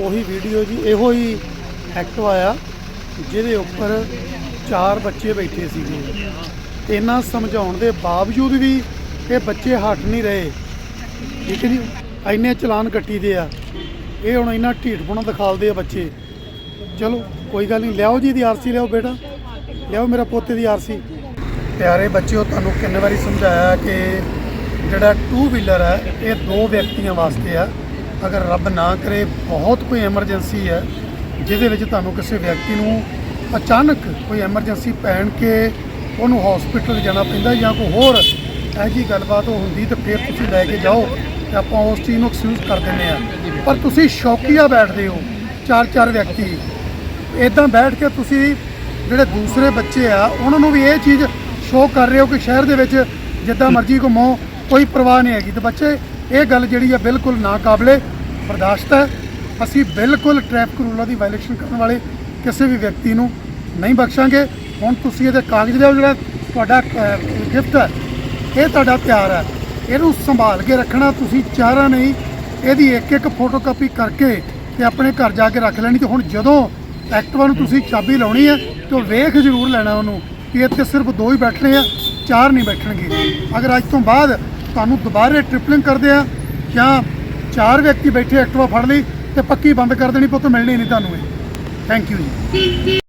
ਉਹੀ ਵੀਡੀਓ ਜੀ, ਇਹੋ ਹੀ ਐਕਟਿਵਾ ਆ ਜਿਹਦੇ ਉੱਪਰ ਚਾਰ ਬੱਚੇ ਬੈਠੇ ਸੀਗੇ। ਇਹਨਾਂ ਸਮਝਾਉਣ ਦੇ ਬਾਵਜੂਦ ਵੀ ਇਹ ਬੱਚੇ ਹਟ ਨਹੀਂ ਰਹੇ। ਠੀਕ ਹੈ ਜੀ? ਇੰਨੇ ਚਲਾਨ ਕੱਟੀ ਦੇ ਆ। ਇਹ ਹੁਣ ਇੰਨਾ ਢੀਠਪੁਣਾ ਦਿਖਾਲਦੇ ਆ ਬੱਚੇ। ਚਲੋ, ਕੋਈ ਗੱਲ ਨਹੀਂ, ਲਿਆਓ ਜੀ ਇਹਦੀ ਆਰਸੀ ਲਿਆਓ ਬੇਟਾ। ਲਿਆਓ ਮੇਰਾ ਪੋਤੇ ਦੀ ਆਰਸੀ ਪਿਆਰੇ ਬੱਚਿਓ, ਤੁਹਾਨੂੰ ਕਿੰਨੇ ਵਾਰੀ ਸਮਝਾਇਆ ਕਿ ਜਿਹੜਾ ਟੂ ਵੀਲਰ ਹੈ ਇਹ ਦੋ ਵਿਅਕਤੀਆਂ ਵਾਸਤੇ ਆ। ਅਗਰ ਰੱਬ ਨਾ ਕਰੇ, ਬਹੁਤ ਕੋਈ ਐਮਰਜੈਂਸੀ ਹੈ, ਜਿਹਦੇ ਵਿੱਚ ਤੁਹਾਨੂੰ ਕਿਸੇ ਵਿਅਕਤੀ ਨੂੰ ਅਚਾਨਕ ਕੋਈ ਐਮਰਜੈਂਸੀ ਪੈਣ ਕੇ ਉਹਨੂੰ ਹਸਪੀਟਲ ਜਾਣਾ ਪੈਂਦਾ ਜਾਂ ਕੋਈ ਹੋਰ ਇਹੋ ਜਿਹੀ ਗੱਲਬਾਤ ਉਹ ਹੁੰਦੀ, ਤੇ ਫਿਰ ਤੁਸੀਂ ਲੈ ਕੇ ਜਾਓ ਤੇ ਆਪਾਂ ਉਸ ਚੀਜ਼ ਨੂੰ ਐਕਸਕਿਊਜ਼ ਕਰ ਦਿੰਦੇ ਆ ਪਰ ਤੁਸੀਂ ਸ਼ੌਕੀਆ ਬੈਠਦੇ ਹੋ, ਚਾਰ ਚਾਰ ਵਿਅਕਤੀ। ਇਦਾਂ ਬੈਠ ਕੇ ਤੁਸੀਂ ਜਿਹੜੇ ਦੂਸਰੇ ਬੱਚੇ ਆ, ਉਹਨਾਂ ਨੂੰ ਵੀ ਇਹ ਚੀਜ਼ ਸ਼ੋਅ ਕਰ ਰਹੇ ਹੋ ਕਿ ਸ਼ਹਿਰ ਦੇ ਵਿੱਚ ਜਿੱਦਾਂ ਮਰਜ਼ੀ ਘੁੰਮੋ, ਕੋਈ ਪਰਵਾਹ ਨਹੀਂ ਹੈਗੀ। ਤੇ ਬੱਚੇ ਇਹ ਗੱਲ ਜਿਹੜੀ ਆ ਬਿਲਕੁਲ ਨਾਕਾਬਲੇ ਬਰਦਾਸ਼ਤ ਹੈ। ਅਸੀਂ ਬਿਲਕੁਲ ਟ੍ਰੈਫਿਕ ਰੂਲਾਂ ਦੀ ਵਾਇਲੇਸ਼ਨ ਕਰਨ ਵਾਲੇ ਕਿਸੇ ਵੀ ਵਿਅਕਤੀ ਨੂੰ ਨਹੀਂ ਬਖਸ਼ਾਂਗੇ। ਹੁਣ ਤੁਸੀਂ ਇਹਦੇ ਕਾਗਜ਼ ਦਾ ਜਿਹੜਾ ਤੁਹਾਡਾ ਗਿਫਟ ਹੈ, ਇਹ ਤੁਹਾਡਾ ਪਿਆਰ ਹੈ। ਇਹਨੂੰ ਸੰਭਾਲ ਕੇ ਰੱਖਣਾ, ਤੁਸੀਂ ਚਾਰਾਂ ਨਹੀਂ, ਇਹਦੀ ਇੱਕ ਇੱਕ ਫੋਟੋਕਾਪੀ ਕਰਕੇ ਤੇ ਆਪਣੇ ਘਰ ਜਾ ਕੇ ਰੱਖ ਲੈਣੀ ਤੇ ਹੁਣ ਜਦੋਂ ਐਕਟਿਵਾ ਨੂੰ ਤੁਸੀਂ ਚਾਬੀ ਲਾਉਣੀ ਹੈ, ਤੇ ਉਹ ਵੇਖ ਜ਼ਰੂਰ ਲੈਣਾ ਉਹਨੂੰ ਕਿ ਇੱਥੇ ਸਿਰਫ ਦੋ ਹੀ ਬੈਠਣੇ ਆ, ਚਾਰ ਨਹੀਂ ਬੈਠਣਗੇ। ਅਗਰ ਅੱਜ ਤੋਂ ਬਾਅਦ ਤੁਹਾਨੂੰ ਦੁਬਾਰੇ ਟ੍ਰਿਪਲਿੰਗ ਕਰਦੇ ਆ, ਜਾਂ ਚਾਰ ਵਿਅਕਤੀ ਬੈਠੇ ਐਕਟਿਵਾ ਫੜ ਲਈ ਤੇ ਪੱਕੀ ਬੰਦ ਕਰ ਦੇਣੀ ਪੁੱਤ, ਮਿਲਣੀ ਨਹੀਂ ਤੁਹਾਨੂੰ ਇਹ। ਥੈਂਕ ਯੂ ਜੀ।